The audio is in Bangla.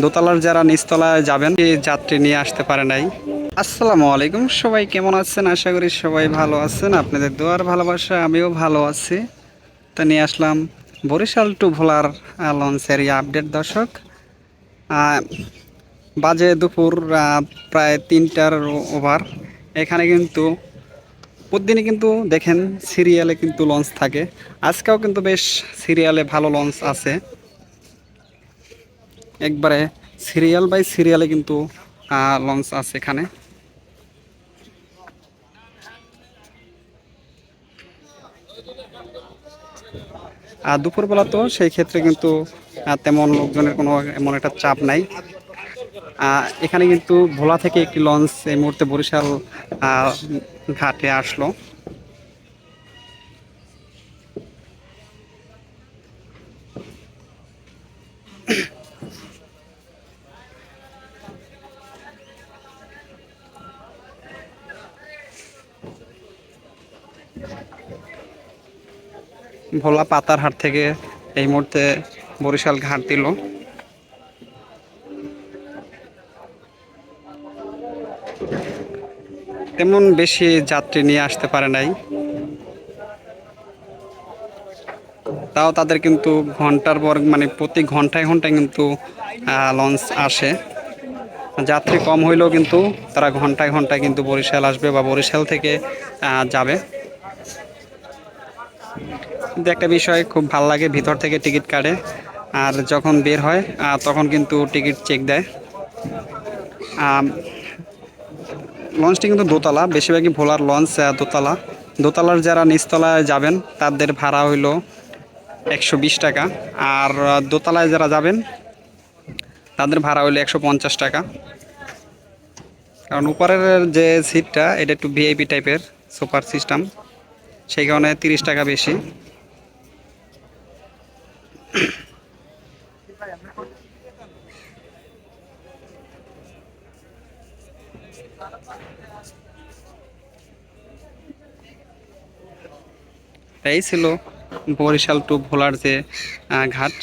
দোতলার যারা নিচতলায় যাবেন যাত্রী নিয়ে আসতে পারে নাই। আসসালামু আলাইকুম, সবাই কেমন আছেন? আশা করি সবাই ভালো আছেন। আপনাদের দোয়ার ভালোবাসা আমিও ভালো আছি। তা নিয়ে আসলাম বরিশাল টু ভোলার লঞ্চের আপডেট দর্শক। বাজে দুপুর প্রায় তিনটার ওভার। এখানে কিন্তু প্রতিদিনই কিন্তু দেখেন সিরিয়ালে কিন্তু লঞ্চ থাকে। আজকেও কিন্তু বেশ সিরিয়ালে ভালো লঞ্চ আছে। একবারে সিরিয়াল বাই সিরিয়ালে কিন্তু লঞ্চ আছে এখানে। আর দুপুরবেলা তো সেই ক্ষেত্রে কিন্তু তেমন লোকজনের কোনো এমন একটা চাপ নাই। এখানে কিন্তু ভোলা থেকে একটি লঞ্চ এই মুহূর্তে বরিশাল ঘাটে আসলো। ভোলা পাতারহাট থেকে এই মুহূর্তে বরিশাল ঘাট দিল। তেমন বেশি যাত্রী নিয়ে আসতে পারে নাই। তাও তাদের কিন্তু ঘণ্টার পর মানে প্রতি ঘন্টায় ঘন্টায় কিন্তু লঞ্চ আসে। যাত্রী কম হইলেও কিন্তু তারা ঘন্টায় ঘন্টায় কিন্তু বরিশাল আসবে বা বরিশাল থেকে যাবে। কিন্তু একটা বিষয় খুব ভালো লাগে, ভিতর থেকে টিকিট কাটে। আর যখন বের হয় তখন কিন্তু টিকিট চেক দেয়। লঞ্চটি কিন্তু দোতলা, বেশিরভাগই ভোলার লঞ্চ দোতলা। দোতলার যারা নিচতলায় যাবেন, তাদের ভাড়া হইল একশো টাকা। আর দোতলায় যারা যাবেন, তাদের ভাড়া হইল একশো টাকা। কারণ উপরের যে সিটটা এটা একটু ভিআইপি টাইপের সুপার সিস্টেম সেই কারণে তিরিশ টাকা বেশি। এই ছিল বরিশাল টু ভোলার যে ঘাট।